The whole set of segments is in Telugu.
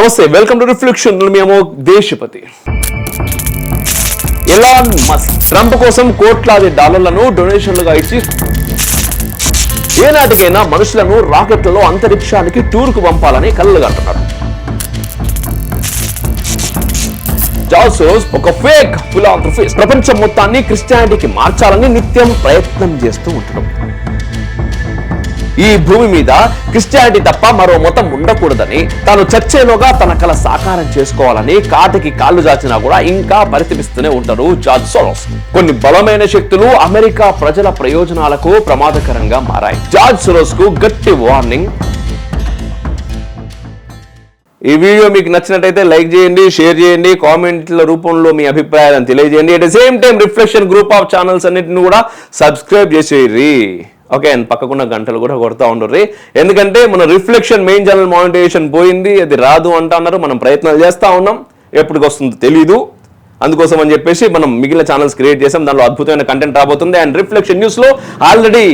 నమస్తే వెల్కమ్ టు రిఫ్లెక్షన్ మేము దేశపతి. ఎలాన్ మస్క్ ట్రంప్ కోసం కోట్లాది డాలర్లను డొనేషన్లుగా ఇచ్చి ఏనాటికైనా మనుషులను రాకెట్లలో అంతరిక్షానికి టూర్కు పంపాలని కలలుగంటున్నాడు జాసోస్ ఒక ఫేక్ ఫిలాంథ్రఫిస్ట్ ప్రపంచం మొత్తాన్ని క్రిస్టియానిటీకి మార్చాలని నిత్యం ప్రయత్నం చేస్తూ ఉంటాడు ఈ భూమి మీద క్రిస్టియానిటీ తప్ప మరో మతం ఉండకూడదని తాను చర్చలోగా తన కల సాకారం చేసుకోవాలని కాటికి కాళ్ళు జాచినా కూడా ఇంకా పరితపిస్తూనే ఉంటారు జార్జ్ సోరోస్. కొన్ని బలమైన శక్తులు అమెరికా ప్రజల ప్రయోజనాలకు ప్రమాదకరంగా మారాయి. జార్జ్ సోరోస్కు గట్టి వార్నింగ్. ఈ వీడియో మీకు నచ్చినట్టయితే లైక్ చేయండి షేర్ చేయండి కామెంట్ల రూపంలో మీ అభిప్రాయాలను తెలియజేయండి. At the same time reflection group of channels అన్నింటిని కూడా సబ్స్క్రైబ్ చేసేయండి. ఓకే అండ్ పక్కకున్న గంటలు కూడా కొడతా ఉండరు ఎందుకంటే మన రిఫ్లెక్షన్ మెయిన్ ఛానల్ మానిటైజేషన్ పోయింది అది రాదు అంటా ఉన్నారు మనం ప్రయత్నాలు చేస్తూ ఉన్నాం. ఎప్పటికి వస్తుందో తెలీదు. అందుకోసం అని చెప్పేసి మనం మిగిలిన ఛానల్స్ క్రియేట్ చేసాం దానిలో అద్భుతమైన కంటెంట్ రాబోతుంది. అండ్ రిఫ్లెక్షన్ న్యూస్లో ఆల్రెడీ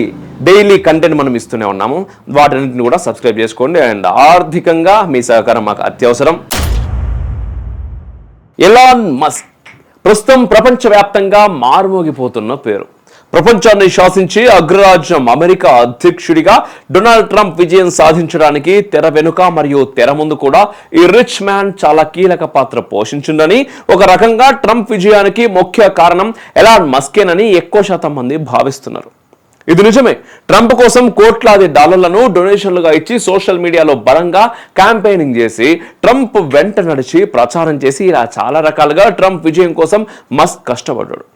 డైలీ కంటెంట్ మనం ఇస్తూనే ఉన్నాము. వాటన్నిటిని కూడా సబ్స్క్రైబ్ చేసుకోండి. అండ్ ఆర్థికంగా మీ సహకారం మాకు అత్యవసరం. ఎలాన్ మస్క్ ప్రస్తుతం ప్రపంచవ్యాప్తంగా మారుమోగిపోతున్న పేరు. ప్రపంచాన్ని శాసించి అగ్రరాజ్యం అమెరికా అధ్యక్షుడిగా డొనాల్డ్ ట్రంప్ విజయం సాధించడానికి తెర వెనుక మరియు తెర ముందు కూడా ఈ రిచ్ మ్యాన్ చాలా కీలక పాత్ర పోషించిందని ఒక రకంగా ట్రంప్ విజయానికి ముఖ్య కారణం ఎలాన్ మస్కేనని ఎక్కువ శాతం మంది భావిస్తున్నారు. ఇది నిజమే ట్రంప్ కోసం కోట్లాది డాలర్లను డొనేషన్లుగా ఇచ్చి సోషల్ మీడియాలో బలంగా క్యాంపెయినింగ్ చేసి ట్రంప్ వెంట నడిచి ప్రచారం చేసి ఇలా చాలా రకాలుగా ట్రంప్ విజయం కోసం మస్క్ కష్టపడ్డాడు.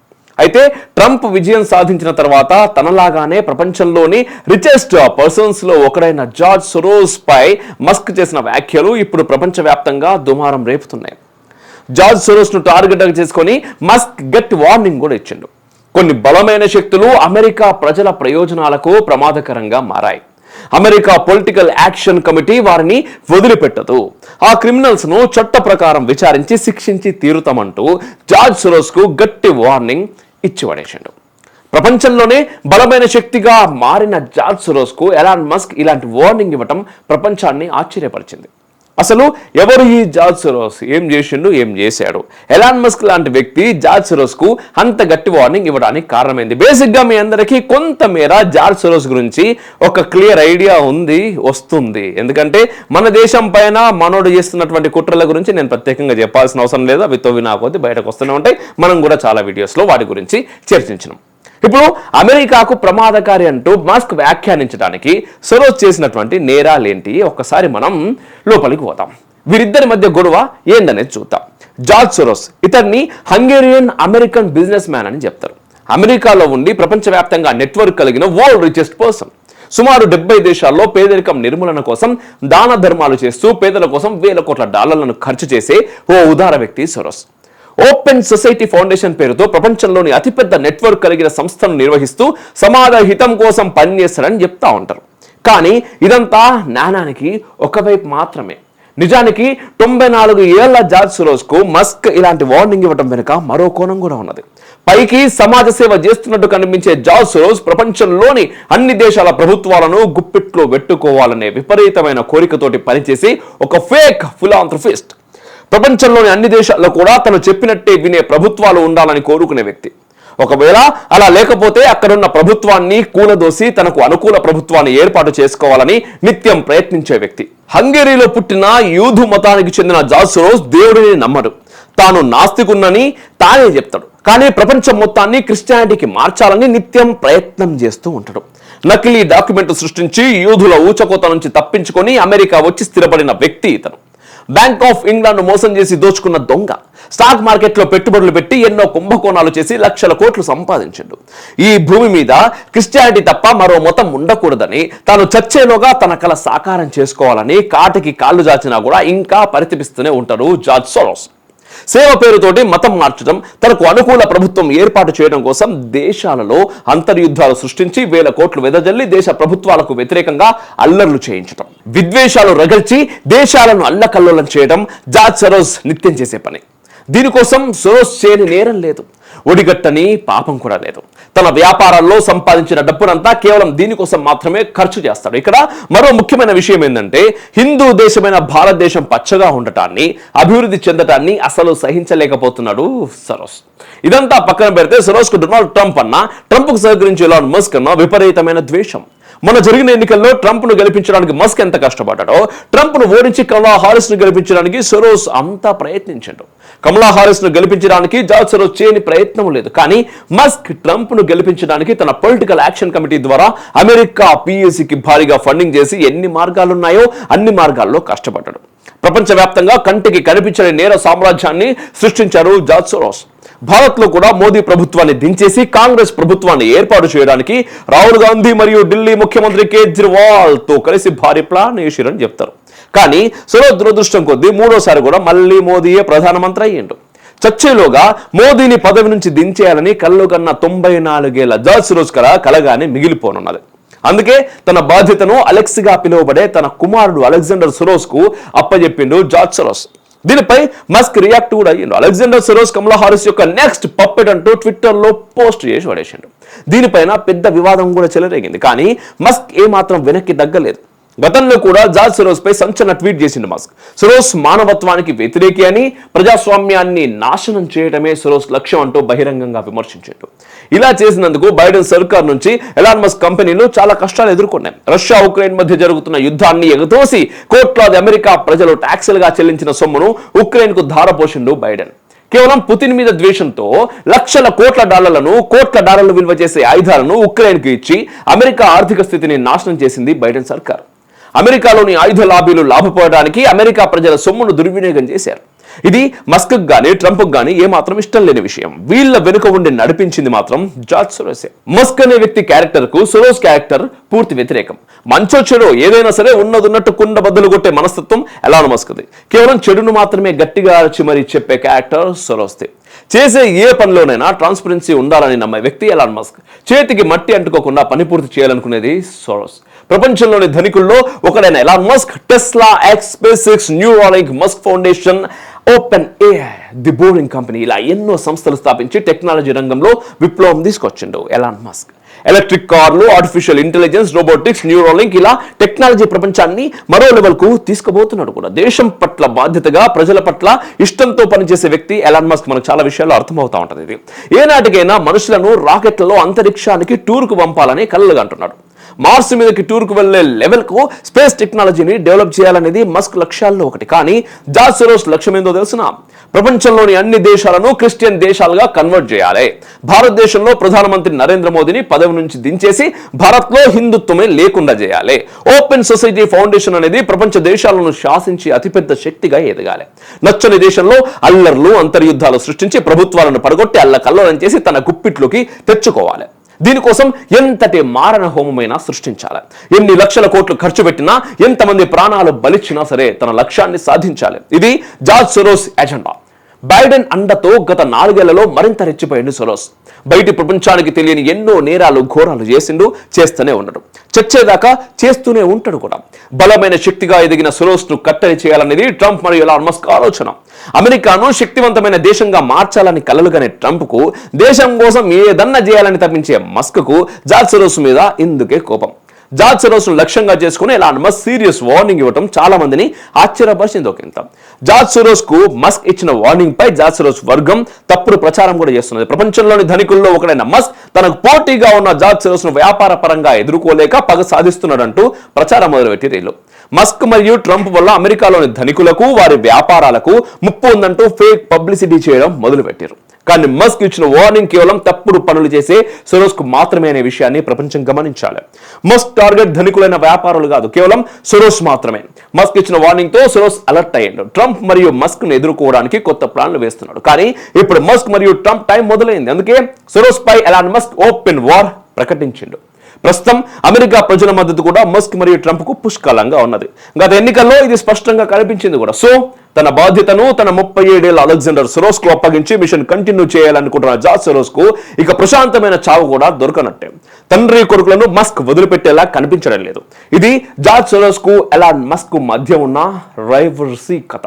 అయితే ట్రంప్ విజయం సాధించిన తర్వాత తనలాగానే ప్రపంచంలోని రిచెస్ట్ పర్సన్స్లో ఒకడైన జార్జ్ సొరోస్ పై మస్క్ చేసిన వ్యాఖ్యలు ఇప్పుడు ప్రపంచవ్యాప్తంగా దుమారం రేపుతున్నాయి. జార్జ్ సొరోస్ను టార్గెట్ చేసుకొని మస్క్ గట్ వార్నింగ్ కూడా ఇచ్చిండు. కొన్ని బలమైన శక్తులు అమెరికా ప్రజల ప్రయోజనాలకు ప్రమాదకరంగా మారాయి. అమెరికా పొలిటికల్ యాక్షన్ కమిటీ వారిని వదిలిపెట్టదు. ఆ క్రిమినల్స్ను చట్ట ప్రకారం విచారించి శిక్షించి తీరుతామంటూ జార్జ్ సురోస్కు గట్టి వార్నింగ్ ఇచ్చిపడేసిండు ప్రపంచంలోనే బలమైన శక్తిగా మారిన జార్జ్ సొరోస్ ఎలాన్ మస్క్ ఇలాంటి వార్నింగ్ ఇవ్వటం ప్రపంచాన్ని ఆశ్చర్యపరిచింది. అసలు ఎవరు ఈ జార్జ్ సొరోస్? ఏం చేసిండు? ఏం చేశాడు? ఎలాన్ మస్క్ లాంటి వ్యక్తి జార్జ్ సొరోస్కు అంత గట్టి వార్నింగ్ ఇవ్వడానికి కారణమైంది. బేసిక్గా మీ అందరికీ కొంతమేర జార్జ్ సొరోస్ గురించి ఒక క్లియర్ ఐడియా ఉంది వస్తుంది. ఎందుకంటే మన దేశం పైన మనోడు చేస్తున్నటువంటి కుట్రల గురించి నేను ప్రత్యేకంగా చెప్పాల్సిన అవసరం లేదు. అవి తొవ్వి నా బయటకు వస్తూనే ఉంటాయి. మనం కూడా చాలా వీడియోస్లో వాటి గురించి చర్చించినాం. ఇప్పుడు అమెరికాకు ప్రమాదకారి అంటూ మస్క్ వ్యాఖ్యానించడానికి సరోజ్ చేసినటువంటి నేరాలేంటి ఒక్కసారి మనం లోపలికి పోతాం. వీరిద్దరి మధ్య గొడవ ఏందనేది చూద్దాం. జార్జ్ సొరోస్ ఇతన్ని హంగేరియన్ అమెరికన్ బిజినెస్ మ్యాన్ అని చెప్తారు. అమెరికాలో ఉండి ప్రపంచవ్యాప్తంగా నెట్వర్క్ కలిగిన వరల్డ్ రిచెస్ట్ పర్సన్. సుమారు డెబ్బై దేశాల్లో పేదరికం నిర్మూలన కోసం దాన ధర్మాలు చేస్తూ పేదల కోసం వేల కోట్ల డాలర్లను ఖర్చు చేసే ఓ ఉదార వ్యక్తి సొరోస్ ఓపెన్ సొసైటీ ఫౌండేషన్ పేరుతో ప్రపంచంలోని అతిపెద్ద నెట్వర్క్ కలిగిన సంస్థను నిర్వహిస్తూ సమాజ హితం కోసం పనిచేస్తారని చెప్తా ఉంటారు. కానీ ఇదంతా జ్ఞానానికి ఒకవైపు మాత్రమే. నిజానికి తొంభై నాలుగు ఏళ్ళ జార్జ్ సురోజ్కు మస్క్ ఇలాంటి వార్నింగ్ ఇవ్వడం వెనుక మరో కోణం కూడా ఉన్నది. పైకి సమాజ సేవ చేస్తున్నట్టు కనిపించే జార్జ్ సురోజ్ ప్రపంచంలోని అన్ని దేశాల ప్రభుత్వాలను గుప్పిట్లో పెట్టుకోవాలనే విపరీతమైన కోరికతోటి పనిచేసి ఒక ఫేక్ ఫిలాంథ్రఫిస్ట్ ప్రపంచంలోని అన్ని దేశాల్లో కూడా తను చెప్పినట్టే వినే ప్రభుత్వాలు ఉండాలని కోరుకునే వ్యక్తి. ఒకవేళ అలా లేకపోతే అక్కడున్న ప్రభుత్వాన్ని కూలదోసి తనకు అనుకూల ప్రభుత్వాన్ని ఏర్పాటు చేసుకోవాలని నిత్యం ప్రయత్నించే వ్యక్తి. హంగేరీలో పుట్టిన యూదు మతానికి చెందిన జాసురోస్ దేవుడిని నమ్మడు తాను నాస్తికున్నని తానే చెప్తాడు. కానీ ప్రపంచం మొత్తాన్ని క్రిస్టియానిటీకి మార్చాలని నిత్యం ప్రయత్నం చేస్తూ ఉంటాడు. నకిలీ డాక్యుమెంట్ సృష్టించి యూదుల ఊచకోత నుంచి తప్పించుకొని అమెరికా వచ్చి స్థిరపడిన వ్యక్తి ఇతను. బ్యాంక్ ఆఫ్ ఇంగ్లాండ్ మోసం చేసి దోచుకున్న దొంగ. స్టాక్ మార్కెట్లో పెట్టుబడులు పెట్టి ఎన్నో కుంభకోణాలు చేసి లక్షల కోట్లు సంపాదించాడు. ఈ భూమి మీద క్రిస్టియానిటీ తప్ప మరో మతం ఉండకూడదని తాను చచ్చేలోగా తన కల సాకారం చేసుకోవాలని కాటికి కాళ్ళు జాచినా కూడా ఇంకా పరితపిస్తూనే ఉంటారు జార్జ్ సోరోస్. సేవ పేరుతోటి మతం మార్చడం తనకు అనుకూల ప్రభుత్వం ఏర్పాటు చేయడం కోసం దేశాలలో అంతర్యుద్ధాలు సృష్టించి వేల కోట్లు వెదజల్లి దేశ ప్రభుత్వాలకు వ్యతిరేకంగా అల్లర్లు చేయించడం విద్వేషాలు రగల్చి దేశాలను అల్లకల్లోలం చేయడం జార్జ్ సరోజ్ నిత్యం చేసే పని. దీనికోసం సరోజ్ చేయని నేరం లేదు. ఒడిగట్టని పాపం కూడా లేదు. తన వ్యాపారాల్లో సంపాదించిన డబ్బునంతా కేవలం దీనికోసం మాత్రమే ఖర్చు చేస్తాడు. ఇక్కడ మరో ముఖ్యమైన విషయం ఏంటంటే హిందూ దేశమైన భారతదేశం పచ్చగా ఉండటాన్ని అభివృద్ధి చెందటాన్ని అసలు సహించలేకపోతున్నాడు సరోస్. ఇదంతా పక్కన పెడితే సరోస్కు డొనాల్డ్ ట్రంప్ అన్న ట్రంప్కు సహకరించి ఎలాన్ మస్క్ అన్న విపరీతమైన ద్వేషం. మొన్న జరిగిన ఎన్నికల్లో ట్రంప్ను గెలిపించడానికి మస్క్ ఎంత కష్టపడ్డాడో ట్రంప్ను ఓడించి కమలా హారిస్ను గెలిపించడానికి సొరోస్ అంతా ప్రయత్నించాడు. కమలా హారిస్ను గెలిపించడానికి జార్జ్ సొరోస్ చేయని ప్రయత్నం లేదు. కానీ మస్క్ ట్రంప్ను గెలిపించడానికి తన పొలిటికల్ యాక్షన్ కమిటీ ద్వారా అమెరికా పిఎస్సికి భారీగా ఫండింగ్ చేసి ఎన్ని మార్గాలు ఉన్నాయో అన్ని మార్గాల్లో కష్టపడ్డాడు. ప్రపంచవ్యాప్తంగా కంటికి కనిపించని నేర సామ్రాజ్యాన్ని సృష్టించారు జార్జ్ సొరోస్. భారత్లో కూడా మోదీ ప్రభుత్వాన్ని దించేసి కాంగ్రెస్ ప్రభుత్వాన్ని ఏర్పాటు చేయడానికి రాహుల్ గాంధీ మరియు ఢిల్లీ ముఖ్యమంత్రి కేజ్రీవాల్తో కలిసి భారీ ప్లాన్ వేసిరని చెప్తారు. కానీ సొరోజ్ దురదృష్టం కొద్దీ మూడోసారి కూడా మళ్ళీ మోదీయే ప్రధానమంత్రి అయ్యిండు. చచ్చేలోగా మోదీని పదవి నుంచి దించేయాలని కళ్ళు కన్న తొంభై నాలుగేళ్ళ జార్జ్ సరోజ్ కల కలగానే మిగిలిపోనున్నది. అందుకే తన బాధ్యతను అలెక్స్గా పిలువబడే తన కుమారుడు అలెగ్జాండర్ సొరోస్కు అప్పజెప్పిండు జార్జ్ సురోస్. దీనిపై మస్క్ రియాక్ట్ కూడా అయ్యిండు. అలెగ్జాండర్ సొరోస్ కమలా హారిస్ యొక్క నెక్స్ట్ పప్పెట్ అంటూ ట్విట్టర్లో పోస్ట్ చేసి పడేసిండు. దీనిపైన పెద్ద వివాదం కూడా చెలరేగింది. కానీ మస్క్ ఏమాత్రం వెనక్కి తగ్గలేదు. గతంలో కూడా జార్జ్ సొరోస్ పై సంచలన ట్వీట్ చేసిండు మస్క్. సిరోస్ మానవత్వానికి వ్యతిరేకి అని ప్రజాస్వామ్యాన్ని నాశనం చేయడమే సిరోస్ లక్ష్యం అంటూ బహిరంగంగా విమర్శించాడు. ఇలా చేసినందుకు బైడెన్ సర్కార్ నుంచి ఎలాన్ మస్క్ కంపెనీలు చాలా కష్టాలు ఎదుర్కొన్నాయి. రష్యా ఉక్రెయిన్ మధ్య జరుగుతున్న యుద్ధాన్ని ఎగతోసి కోట్లాది అమెరికా ప్రజలు ట్యాక్సులుగా చెల్లించిన సొమ్మును ఉక్రెయిన్కు ధారపోసిండు బైడెన్. కేవలం పుతిన్ మీద ద్వేషంతో లక్షల కోట్ల డాలర్లను కోట్ల డాలర్లు విలువ చేసే ఆయుధాలను ఉక్రెయిన్కి ఇచ్చి అమెరికా ఆర్థిక స్థితిని నాశనం చేసింది బైడెన్ సర్కార్. అమెరికాలోని ఆయుధ లాబీలు లాభపడడానికి అమెరికా ప్రజల సొమ్మును దుర్వినియోగం చేశారు. ఇది మస్క్ గానీ ట్రంప్ గానీ ఏమాత్రం ఇష్టం లేని విషయం. వీళ్ళ వెనుక ఉండి నడిపించింది మాత్రం జార్జ్ సొరోసే మస్క్ అనే వ్యక్తి క్యారెక్టర్కు సొరోస్ క్యారెక్టర్ పూర్తి వ్యతిరేకం. మంచో చెడు ఏదైనా సరే ఉన్నదున్నట్టు కుండ బద్దలు కొట్టే మనస్తత్వం ఎలాన్ మస్క్ది. కేవలం చెడును మాత్రమే గట్టిగా అరచి మరీ చెప్పే క్యారెక్టర్ సొరోస్ది. చేసే ఏ పనిలోనైనా ట్రాన్స్పరెన్సీ ఉండాలని నమ్మే వ్యక్తి ఎలాన్ మస్క్. చేతికి మట్టి అంటుకోకుండా పని పూర్తి చేయాలనుకునేది సోరోస్. ప్రపంచంలోని ధనికుల్లో ఒకడైన Elon Musk Tesla X SpaceX Musk foundation OpenAI the Boring company ఇలా ఎన్నో సంస్థలు స్థాపించి టెక్నాలజీ రంగంలో విప్లవం తీసుకొచ్చిండు ఎలాన్ మస్క్ ఎలక్ట్రిక్ కార్లు ఆర్టిఫిషియల్ ఇంటెలిజెన్స్ రోబోటిక్స్ న్యూరోలింక్ ఇలా టెక్నాలజీ ప్రపంచాన్ని మరో లెవెల్కు తీసుకుపోతున్నాడు కూడా. దేశం పట్ల బాధ్యతగా ప్రజల పట్ల ఇష్టంతో పనిచేసే వ్యక్తి ఎలాన్ మస్క్ మనకు చాలా విషయాలు అర్థమవుతా ఉంటుంది ఇది. ఏనాటికైనా మనుషులను రాకెట్లలో అంతరిక్షానికి టూర్కు పంపాలని కలలుగా అంటున్నాడు. మార్స్ మీదకి టూర్కు వెళ్ళే లెవెల్కు స్పేస్ టెక్నాలజీని డెవలప్ చేయాలనేది మస్క్ లక్ష్యాల్లో ఒకటి. కానీ జార్జ్ సెరోస్ లక్ష్యం ఏందో తెలుసునా? ప్రపంచంలోని అన్ని దేశాలను క్రిస్టియన్ దేశాలుగా కన్వర్ట్ చేయాలి. భారతదేశంలో ప్రధానమంత్రి నరేంద్ర మోదీని పదవి నుంచి దించేసి భారత్లో హిందుత్వమే లేకుండా చేయాలి. ఓపెన్ సొసైటీ ఫౌండేషన్ అనేది ప్రపంచ దేశాలను శాసించి అతిపెద్ద శక్తిగా ఎదగాలి. నచ్చని దేశంలో అల్లర్లు అంతర్యుద్ధాలు సృష్టించి ప్రభుత్వాలను పడగొట్టి అల్లకల్లోలం చేసి తన గుప్పిట్లోకి తెచ్చుకోవాలి. దీనికోసం ఎంతటి మారణ హోమమైనా సృష్టించాలి. ఎన్ని లక్షల కోట్లు ఖర్చు పెట్టినా ఎంతమంది ప్రాణాలు బలిచ్చినా సరే తన లక్ష్యాన్ని సాధించాలి. ఇది జార్జ్ సొరోస్ ఎజెండా. బైడెన్ అండతో గత నాలుగేళ్ళలో మరింత రెచ్చిపోయింది సొరోస్. బయటి ప్రపంచానికి తెలియని ఎన్నో నేరాలు ఘోరాలు చేసిండు చేస్తూనే ఉన్నాడు. చచ్చేదాకా చేస్తూనే ఉంటాడు కూడా. బలమైన శక్తిగా ఎదిగిన సొరోస్ను కట్టడి చేయాలనేది ట్రంప్ మరియు ఎలాన్ మస్క్ ఆలోచన. అమెరికాను శక్తివంతమైన దేశంగా మార్చాలని కలలుగానే ట్రంప్కు దేశం కోసం ఏదన్నా చేయాలని తప్పించే మస్క్కు జార్జ్ సరోస్ మీద ఇందుకే కోపం. జార్జ్ సొరోస్ను లక్ష్యంగా చేసుకుని ఎలా మస్క్ సీరియస్ వార్నింగ్ ఇవ్వడం చాలా మందిని ఆశ్చర్యపరిచింది ఒక ఇంత జార్జ్ సొరోస్కు మస్క్ ఇచ్చిన వార్నింగ్ పై జార్జ్ సరోస్ వర్గం తప్పుడు ప్రచారం కూడా చేస్తున్నది. ప్రపంచంలోని ధనికుల్లో ఒకడైన మస్క్ తనకు పోటీగా ఉన్న జార్జ్ సొరోస్ను వ్యాపార పరంగా ఎదుర్కోలేక పగ సాధిస్తున్నాడంటూ ప్రచారం మొదలుపెట్టి రీలు. మస్క్ మరియు ట్రంప్ వల్ల అమెరికాలోని ధనికులకు వారి వ్యాపారాలకు ముప్పు ఉందంటూ ఫేక్ పబ్లిసిటీ చేయడం మొదలుపెట్టారు కానీ మస్క్ ఇచ్చిన వార్నింగ్ కేవలం తప్పుడు పనులు చేసే సొరోస్కు మాత్రమే అనే విషయాన్ని ప్రపంచం గమనించాలి. మస్క్ టార్గెట్ ధనికులైన వ్యాపారులు కాదు కేవలం సొరోస్ మాత్రమే. మస్క్ ఇచ్చిన వార్నింగ్తో సొరోస్ అలర్ట్ అయ్యాడు. ట్రంప్ మరియు మస్క్ను ఎదుర్కోవడానికి కొత్త ప్లాన్లు వేస్తున్నాడు. కానీ ఇప్పుడు మస్క్ మరియు ట్రంప్ టైం మొదలైంది. అందుకే సొరోస్ పై ఎలాన్ మస్క్ ఓపెన్ వార్ ప్రకటించిండు. ప్రస్తుతం అమెరికా ప్రజల మద్దతు కూడా మస్క్ మరియు ట్రంప్కు పుష్కలంగా ఉన్నది. గత ఎన్నికల్లో ఇది స్పష్టంగా కనిపించింది కూడా. సో తన బాధ్యతను తన ముప్పై ఏడేళ్ళ అలెగ్జాండర్ సొరోస్కు అప్పగించి మిషన్ కంటిన్యూ చేయాలనుకుంటున్న జార్జ్ సొరోస్కు ఇక ప్రశాంతమైన చావు కూడా దొరకనట్టే. తండ్రి కొడుకులను మస్క్ వదిలిపెట్టేలా కనిపించడం లేదు. ఇది జార్జ్ సొరోస్కు ఎలాన్ మస్క్ మధ్య ఉన్న రైవర్సీ కథ.